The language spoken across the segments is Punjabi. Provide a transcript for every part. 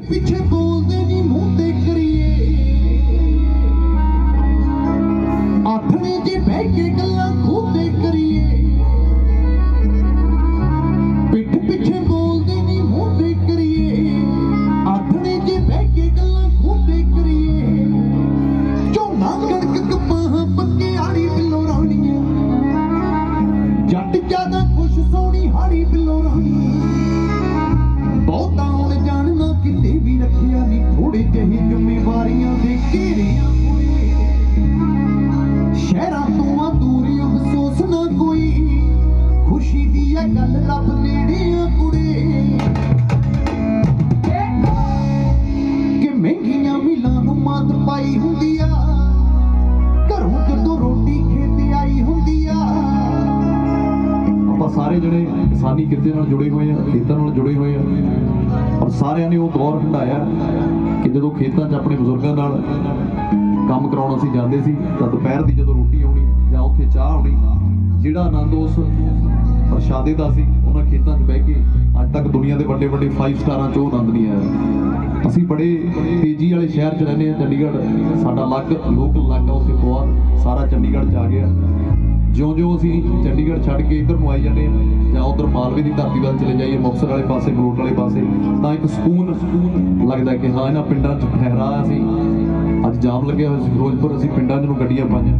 ਪਿੱਛੇ ਬੋਲਦੇ ਨਹੀਂ ਮੂੰਹ ਤੇ ਕਰੀਏ। ਆਥਣੇ ਜੇ ਬਹਿ ਕੇ ਗੱਲਾਂ ਸਾਰੇ ਜਿਹੜੇ ਕਿਸਾਨੀ ਕਿੱਤੇ ਨਾਲ ਜੁੜੇ ਹੋਏ ਆ, ਖੇਤਾਂ ਨਾਲ ਜੁੜੇ ਹੋਏ ਆ, ਔਰ ਸਾਰਿਆਂ ਨੇ ਉਹ ਦੌਰ ਹੰਡਾਇਆ ਕਿ ਜਦੋਂ ਖੇਤਾਂ 'ਚ ਆਪਣੇ ਬਜ਼ੁਰਗਾਂ ਨਾਲ ਕੰਮ ਕਰਾਉਣ ਅਸੀਂ ਜਾਂਦੇ ਸੀ, ਤਾਂ ਦੁਪਹਿਰ ਦੀ ਜਦੋਂ ਰੋਟੀ ਆਉਣੀ ਜਾਂ ਉੱਥੇ ਚਾਹ ਆਉਣੀ, ਜਿਹੜਾ ਆਨੰਦ ਉਸ ਪ੍ਰਸ਼ਾਦੇ ਦਾ ਸੀ, ਉਹਨਾਂ ਖੇਤਾਂ 'ਚ ਬਹਿ ਕੇ ਅੱਜ ਤੱਕ ਦੁਨੀਆ ਦੇ ਵੱਡੇ ਵੱਡੇ 5 ਸਟਾਰਾਂ 'ਚ ਉਹ ਆਨੰਦ ਨਹੀਂ ਆਇਆ। ਅਸੀਂ ਬੜੇ ਤੇਜ਼ੀ ਵਾਲੇ ਸ਼ਹਿਰ 'ਚ ਰਹਿੰਦੇ ਆ ਚੰਡੀਗੜ੍ਹ, ਸਾਡਾ ਅਲੱਗ ਲੋਕਲ ਇਲਾਕਾ ਉੱਥੇ ਬਹੁਤ, ਸਾਰਾ ਚੰਡੀਗੜ੍ਹ 'ਚ ਆ ਗਿਆ। ਜਿਉਂ-ਜਿਉਂ ਅਸੀਂ ਚੰਡੀਗੜ੍ਹ ਛੱਡ ਕੇ ਇੱਧਰ ਨੂੰ ਆਈ ਜਾਂਦੇ ਹਾਂ, ਜਾਂ ਉਧਰ ਮਾਲਵੇ ਦੀ ਧਰਤੀ ਵੱਲ ਚਲੇ ਜਾਈਏ, ਮੁਕਤਸਰ ਵਾਲੇ ਪਾਸੇ, ਮਲੋਟ ਵਾਲੇ ਪਾਸੇ, ਤਾਂ ਇੱਕ ਸਕੂਨ ਸਕੂਨ ਲੱਗਦਾ ਕਿ ਹਾਂ, ਇਹਨਾਂ ਪਿੰਡਾਂ 'ਚ ਠਹਿਰਾ ਅਸੀਂ। ਅੱਜ ਜਾਮ ਲੱਗਿਆ ਹੋਇਆ ਸੀ ਫਿਰੋਜ਼ਪੁਰ, ਅਸੀਂ ਪਿੰਡਾਂ 'ਚ ਨੂੰ ਗੱਡੀਆਂ ਪਾਈਆਂ।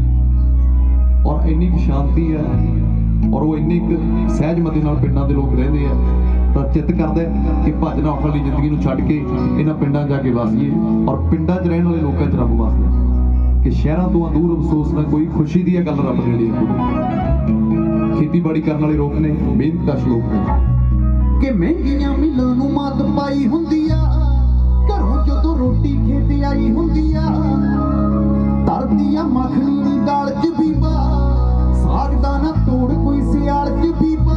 ਔਰ ਇੰਨੀ ਕੁ ਸ਼ਾਂਤੀ ਹੈ, ਔਰ ਉਹ ਇੰਨੀ ਕੁ ਸਹਿਜਮਤੀ ਨਾਲ ਪਿੰਡਾਂ ਦੇ ਲੋਕ ਰਹਿੰਦੇ ਆ, ਤਾਂ ਚਿੱਤ ਕਰਦਾ ਕਿ ਭੱਜ ਨਾ ਉੱਠਣ ਵਾਲੀ ਜ਼ਿੰਦਗੀ ਨੂੰ ਛੱਡ ਕੇ ਇਹਨਾਂ ਪਿੰਡਾਂ 'ਚ ਜਾ ਕੇ ਵਸੀਏ, ਔਰ ਪਿੰਡਾਂ 'ਚ ਰਹਿਣ ਵਾਲੇ ਲੋਕਾਂ 'ਚ ਰੱਬ ਵਸਦਾ ਕਿ ਸ਼ਹਿਰਾਂ ਤੋਂ ਦੂਰ ਅਫਸੋਸ ਨਾ ਕੋਈ ਖੁਸ਼ੀ ਦੀ ਇਹ ਗੱਲ ਰੱਬ ਨੇੜੇ ਹੈ ਖੇਤੀਬਾੜੀ ਕਰਨ ਵਾਲੇ ਲੋਕ ਨੇ ਮਿਹਨਤਕਸ਼ ਲੋਕ ਨੇ। ਕਿ ਮਹਿੰਗੀਆਂ ਮਿਲਾਂ ਨੂੰ ਮਾਤ ਪਾਈ ਹੁੰਦੀ ਆ, ਘਰੋਂ ਜਦੋਂ ਰੋਟੀ ਖੇਤ ਆਈ ਹੁੰਦੀ ਆ ਤਰਦੀ ਮੱਖਣੀ ਦੀ ਦਾਲ ਚ ਬੀਬਾ, ਸਾਗ ਦਾ ਨਾ ਤੋੜ ਕੋਈ ਸਿਆਲ ਚ ਬੀਬਾ।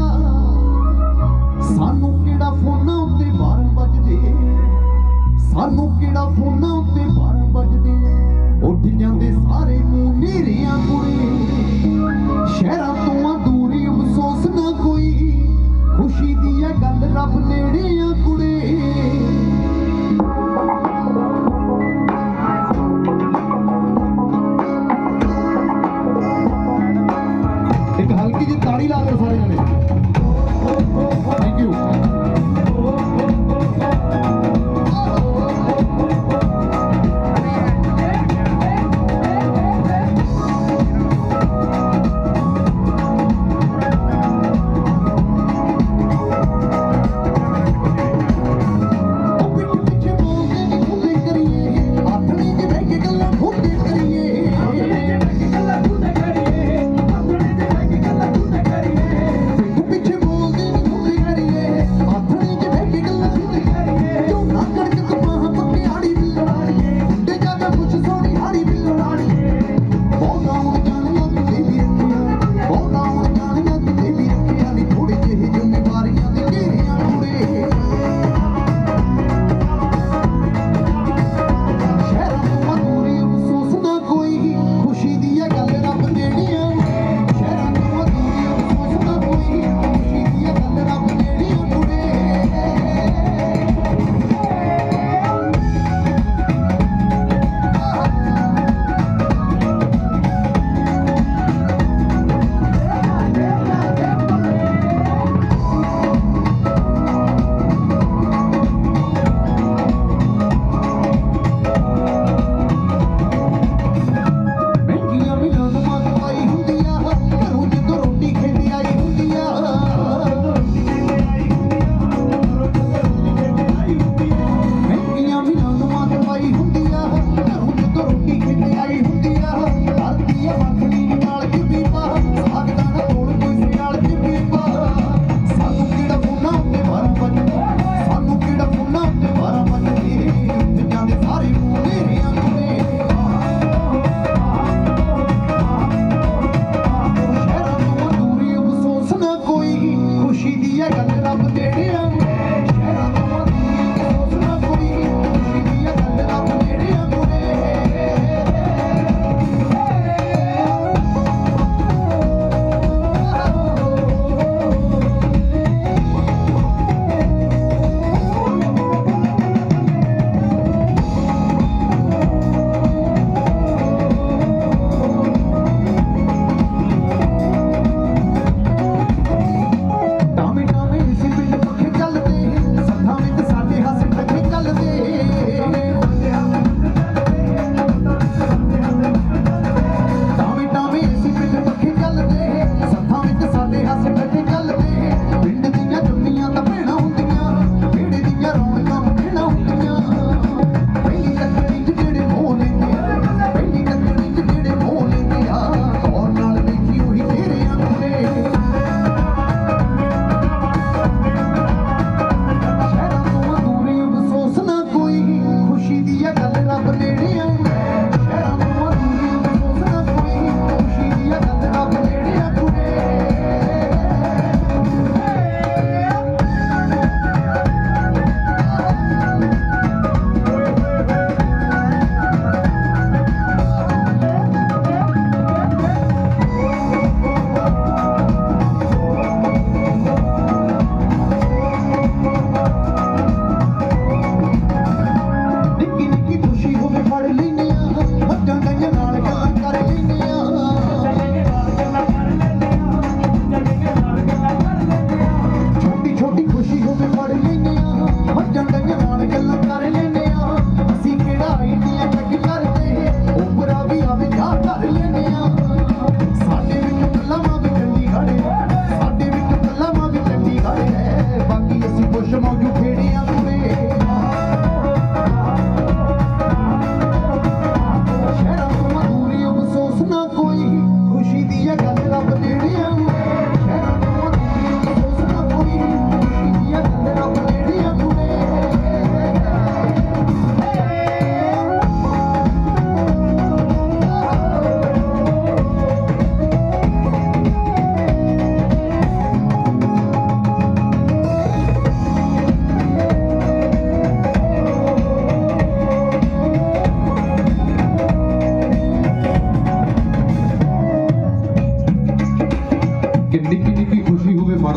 ਸਾਨੂੰ ਕਿਹੜਾ ਫੋਨਾਂ ਉੱਤੇ 12 ਵੱਜਦੇ? ਸਾਨੂੰ ਕਿਹੜਾ ਫੋਨਾਂ ਉੱਤੇ ਮੂੰਹ ਨੇਰਿਆਂ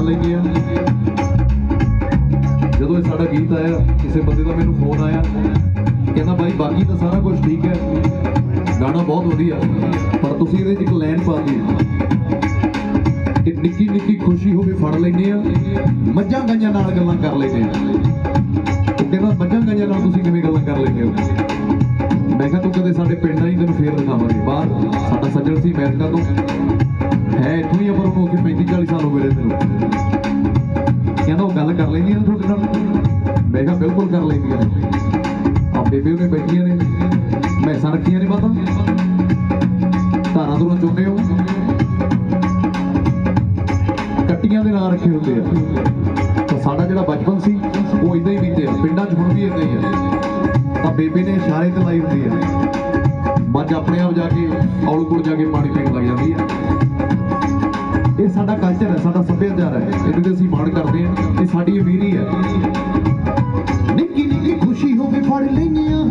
ਲੈਂਦੇ ਆ। ਜਦੋਂ ਇਹ ਸਾਡਾ ਗੀਤ ਆਇਆ, ਕਿਸੇ ਬੰਦੇ ਦਾ ਮੈਨੂੰ ਫੋਨ ਆਇਆ। ਕਹਿੰਦਾ, ਬਾਈ, ਬਾਕੀ ਤਾਂ ਸਾਰਾ ਕੁਝ ਠੀਕ ਹੈ। ਗਾਣਾ ਬਹੁਤ ਵਧੀਆ। ਪਰ ਤੁਸੀਂ ਇਹਦੇ 'ਚ ਇੱਕ ਲਾਈਨ ਪਾ ਹੈ। ਕਿ ਨਿੱਕੀ ਨਿੱਕੀ ਖੁਸ਼ੀ ਹੋਵੇ ਫੜ ਲੈਂਦੇ ਆ। ਮੱਝਾਂ ਗਾਈਆਂ ਨਾਲ ਗੱਲਾਂ ਕਰ ਲੈਂਦੇ ਆ। ਕਹਿੰਦਾ, ਮੱਝਾਂ ਗਾਈਆਂ ਨਾਲ ਤੁਸੀਂ ਕਿਵੇਂ ਗੱਲਾਂ ਕਰ ਲੈਂਦੇ ਹੋ? ਮੈਂ ਕਿਹਾ ਤੂੰ ਕਦੇ ਸਾਡੇ ਪਿੰਡ ਆਈ, ਤੈਨੂੰ ਫੇਰ ਦਿਖਾਵਾਂਗੇ। ਬਾਹਰ ਸਾਡਾ ਸੱਜਣ ਸੀ ਅਮਰੀਕਾ ਤੋਂ। ਹੈ ਇੱਥੋਂ ਹੀ ਆ, ਪਰ ਉਹਨੂੰ 35 40 ਸਾਲ ਹੋ ਗਏ ਰਹਿੰਦੇ ਕਹਿੰਦਾ ਉਹ ਗੱਲ ਕਰ ਲੈਂਦੀਆਂ ਨੇ ਤੁਹਾਡੇ ਨਾਲ। ਮੈਂ ਕਿਹਾ ਬਿਲਕੁਲ ਕਰ ਲੈਂਦੀਆਂ ਨੇ। ਆ ਬੇਬੇ ਉਹਨੇ ਬੈਠੀਆਂ ਨੇ। ਮੈਸਾਂ ਰੱਖੀਆਂ ਨੇ ਮਾਤਾ ਧਾਰਾਂ ਤੋਂ ਚੋਨੇ ਹੋ। ਕੱਟੀਆਂ ਦੇ ਨਾਂ ਰੱਖੇ ਹੁੰਦੇ ਆ। ਤਾਂ ਸਾਡਾ ਜਿਹੜਾ ਬਚਪਨ ਸੀ, ਉਹ ਇਦਾਂ ਹੀ ਬੀਤਿਆ ਪਿੰਡਾਂ 'ਚ ਹੁਣ ਵੀ ਇਦਾਂ ਹੀ ਆ। ਤਾਂ ਬੇਬੇ ਨੇ ਇਸ਼ਾਰੇ ਤੇ ਲਾਈ ਹੁੰਦੀ ਹੈ ਮੱਝ ਆਪਣੇ ਆਪ ਜਾ ਕੇ, ਔਲ ਕੋਲ ਜਾ ਕੇ ਪਾਣੀ ਪੀਣ ਲੱਗ ਜਾਂਦੀ ਆ। ਇਹ ਸਾਡਾ ਕਲਚਰ ਹੈ, ਸਾਡਾ ਸੱਭਿਆਚਾਰ ਹੈ। ਇਹਦੇ ਤੇ ਅਸੀਂ ਮਾਣ ਕਰਦੇ ਹਾਂ। ਇਹ ਸਾਡੀ ਅਮੀਰੀ ਹੈ। ਨਿੱਕੀ ਨਿੱਕੀ ਖੁਸ਼ੀ ਹੋਵੇ ਫੜ ਲੈਨੇ ਆ